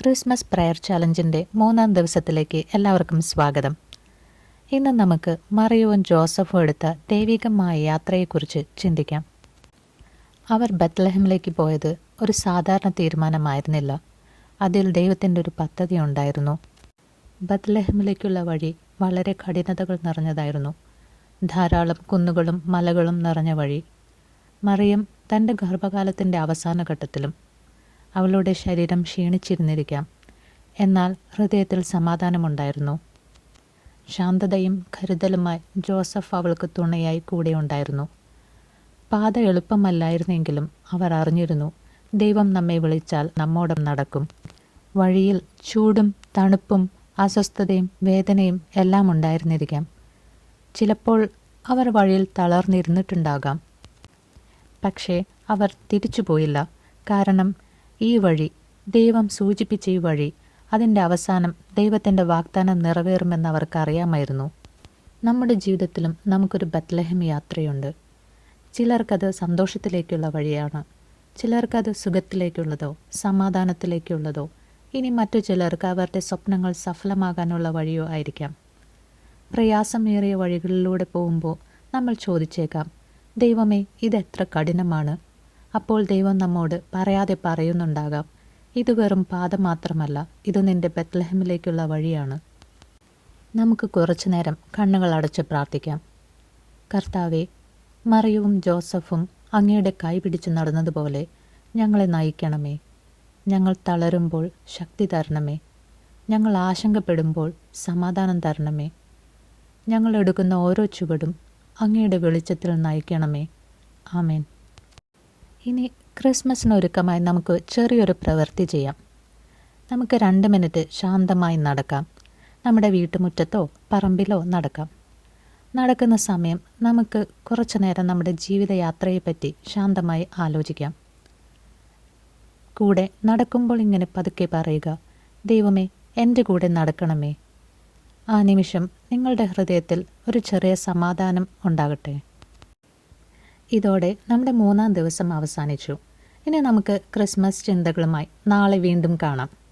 Christmas prayer ചലഞ്ചിന്റെ മൂന്നാം ദിവസത്തിലേക്ക് എല്ലാവർക്കും സ്വാഗതം. ഇന്ന് നമുക്ക് മറിയവും ജോസഫും എടുത്ത ദൈവികമായ യാത്രയെക്കുറിച്ച് ചിന്തിക്കാം. അവർ ബത്ലഹമിലേക്ക് പോയത് ഒരു സാധാരണ തീരുമാനമായിരുന്നില്ല. അതിൽ ദൈവത്തിന്റെ ഒരു പദ്ധതി ഉണ്ടായിരുന്നു. ബത്ലഹമിലേക്കുള്ള വഴി വളരെ കഠിനതകൾ നിറഞ്ഞതായിരുന്നു. ധാരാളം കുന്നുകളും മലകളും നിറഞ്ഞ വഴി. മറിയം തന്റെ ഗർഭകാലത്തിന്റെ അവസാന ഘട്ടത്തിലും അവളുടെ ശരീരം ക്ഷീണിച്ചിരുന്നിരിക്കാം. എന്നാൽ ഹൃദയത്തിൽ സമാധാനമുണ്ടായിരുന്നു. ശാന്തതയും കരുതലുമായി ജോസഫ് അവൾക്ക് തുണയായി കൂടെ കൂടെയുണ്ടായിരുന്നു പാത എളുപ്പമല്ലായിരുന്നെങ്കിലും അവർ അറിഞ്ഞിരുന്നു ദൈവം നമ്മെ വിളിച്ചാൽ നമ്മോടം നടക്കും. വഴിയിൽ ചൂടും തണുപ്പും അസ്വസ്ഥതയും വേദനയും എല്ലാം ഉണ്ടായിരുന്നിരിക്കാം. ചിലപ്പോൾ അവർ വഴിയിൽ തളർന്നിരുന്നിട്ടുണ്ടാകാം. പക്ഷേ അവർ തിരിച്ചുപോയില്ല. കാരണം ഈ വഴി ദൈവം സൂചിപ്പിച്ച ഈ വഴി അതിന്റെ അവസാനം ദൈവത്തിന്റെ വാഗ്ദാനം നിറവേറുമെന്ന് അവർക്കറിയാമായിരുന്നു നമ്മുടെ ജീവിതത്തിലും നമുക്കൊരു ബത്ലഹം യാത്രയുണ്ട്. ചിലർക്കത് സന്തോഷത്തിലേക്കുള്ള വഴിയാണ്. ചിലർക്കത് സുഖത്തിലേക്കുള്ളതോ സമാധാനത്തിലേക്കുള്ളതോ ഇനി മറ്റു ചിലർക്ക് അവരുടെ സ്വപ്നങ്ങൾ സഫലമാകാനുള്ള വഴിയോ ആയിരിക്കാം. പ്രയാസമേറിയ വഴികളിലൂടെ പോകുമ്പോൾ നമ്മൾ ചോദിച്ചേക്കാം ദൈവമേ ഇതെത്ര കഠിനമാണ്. അപ്പോൾ ദൈവം നമ്മോട് പറയാതെ പറയുന്നുണ്ടാകാം. ഇത് വെറും പാത മാത്രമല്ല ഇത് നിന്റെ ബത്ലഹമിലേക്കുള്ള വഴിയാണ്. നമുക്ക് കുറച്ചു നേരം കണ്ണുകൾ അടച്ച് പ്രാർത്ഥിക്കാം. കർത്താവെ മറിയവും ജോസഫും അങ്ങയുടെ കൈ പിടിച്ചു നടന്നതുപോലെ ഞങ്ങളെ നയിക്കണമേ. ഞങ്ങൾ തളരുമ്പോൾ ശക്തി തരണമേ. ഞങ്ങൾ ആശങ്കപ്പെടുമ്പോൾ സമാധാനം തരണമേ. ഞങ്ങൾ എടുക്കുന്ന ഓരോ ചുവടും അങ്ങയുടെ വെളിച്ചത്തിൽ നയിക്കണമേ. ആമേൻ. ഇനി ക്രിസ്മസിനൊരുക്കമായി നമുക്ക് ചെറിയൊരു പ്രവൃത്തി ചെയ്യാം. നമുക്ക് രണ്ട് മിനിറ്റ് ശാന്തമായി നടക്കാം. നമ്മുടെ വീട്ടുമുറ്റത്തോ പറമ്പിലോ നടക്കാം. നടക്കുന്ന സമയം നമുക്ക് കുറച്ചു നേരം നമ്മുടെ ജീവിതയാത്രയെപ്പറ്റി ശാന്തമായി ആലോചിക്കാം. കൂടെ നടക്കുമ്പോൾ ഇങ്ങനെ പതുക്കെ പറയുക ദൈവമേ എന്റെ കൂടെ നടക്കണമേ. ആ നിമിഷം നിങ്ങളുടെ ഹൃദയത്തിൽ ഒരു ചെറിയ സമാധാനം ഉണ്ടാകട്ടെ. ഇതോടെ നമ്മുടെ മൂന്നാം ദിവസം അവസാനിച്ചു. ഇനി നമുക്ക് ക്രിസ്മസ് ചിന്തകളുമായി നാളെ വീണ്ടും കാണാം.